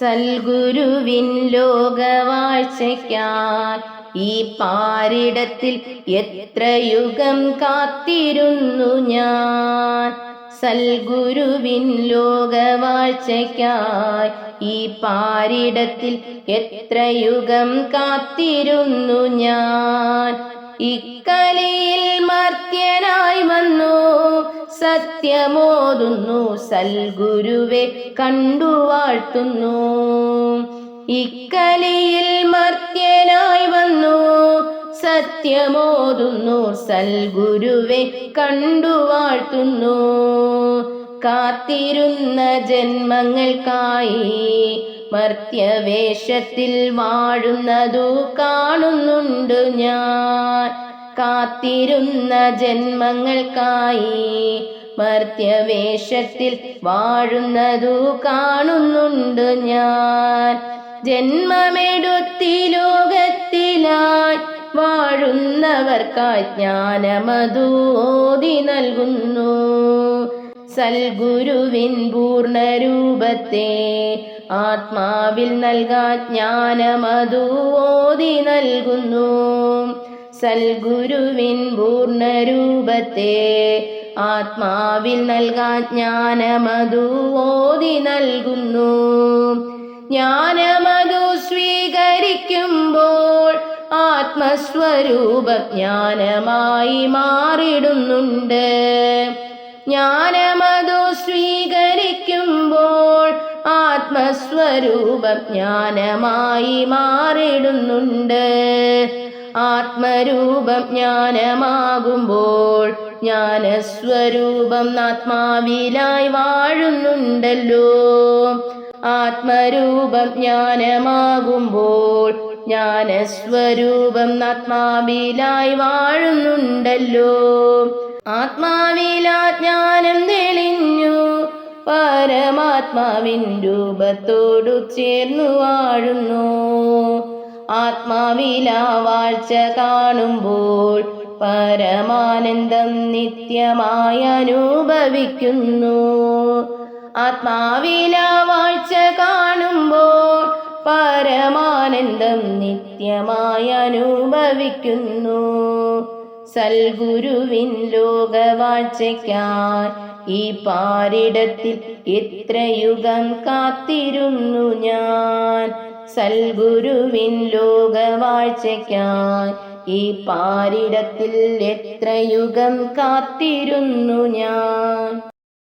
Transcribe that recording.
സൽഗുരുവിൻ ലോകവാഴ്ചയ്ക്കായി ഈ പാരിടത്തിൽ എത്ര യുഗം കാത്തിരുന്നു ഞാൻ? സൽഗുരുവിൻ ലോകവാഴ്ചയ്ക്കായി ഈ പാരിടത്തിൽ എത്ര യുഗം കാത്തിരുന്നു ഞാൻ? ഇക്കലിയിൽ മർത്യനായി വന്നു സത്യമോതുന്നു സൽഗുരുവെ കണ്ടു വാഴ്ത്തുന്നു ഇക്കലിയിൽ മർത്യനായി വന്നു. സത്യമോതുന്നു സൽഗുരുവെ കണ്ടു വാഴ്ത്തുന്നു കാത്തിരുന്ന ജന്മങ്ങൾക്കായി മർത്യവേഷത്തിൽ വാഴുന്നതു കാണുന്നുണ്ട് ഞാൻ. കാത്തിരുന്ന ജന്മങ്ങൾക്കായി മർത്യവേഷത്തിൽ വാഴുന്നതു കാണുന്നുണ്ട് ഞാൻ. ജന്മമെടുത്തി ലോകത്തിലായി വാഴുന്നവർക്കായി ജ്ഞാനമതു ഓതി നൽകുന്നു. സൽഗുരുവിൻ പൂർണരൂപത്തെ ആത്മാവിൽ നൽകാൻ ജ്ഞാനമതു ഓതി നൽകുന്നു. സൽഗുരുവിൻ പൂർണരൂപത്തെ ആത്മാവിൽ നൽകാൻ ജ്ഞാനമതു ഓതി നൽകുന്നു. ജ്ഞാനമതു സ്വീകരിക്കുമ്പോൾ ആത്മസ്വരൂപ ജ്ഞാനമായി മാറിടുന്നുണ്ട്. ജ്ഞാനമതു സ്വീകരിക്കുമ്പോൾ ആത്മസ്വരൂപ ജ്ഞാനമായി മാറിടുന്നുണ്ട്. ആത്മരൂപം ജ്ഞാനമാകുമ്പോൾ ജ്ഞാനസ്വരൂപം ആത്മാവിലായി വാഴുന്നുണ്ടല്ലോ. ആത്മരൂപം ജ്ഞാനമാകുമ്പോൾ ജ്ഞാനസ്വരൂപം ആത്മാവിലായി വാഴുന്നുണ്ടല്ലോ. ആത്മാവിലാ ജ്ഞാനം തെളിഞ്ഞു. പരമാത്മാവിൻ രൂപത്തോടു ചേർന്നു വാഴുന്നു. ആത്മാവിലാ വാഴ്ച കാണുമ്പോൾ പരമാനന്ദം നിത്യമായി അനുഭവിക്കുന്നു. ആത്മാവിലാ വാഴ്ച കാണുമ്പോൾ പരമാനന്ദം നിത്യമായി അനുഭവിക്കുന്നു. സൽഗുരുവിൻ ലോകവാഴ്ചയ്ക്കായി ഈ പാരിടത്തിൽ എത്ര യുഗം കാത്തിരുന്നു ഞാൻ. സൽഗുരുവിൻ ലോകവാഴ്ചയ്ക്കായി ഈ പാരിടത്തിൽ എത്ര യുഗം കാത്തിരുന്നു ഞാൻ.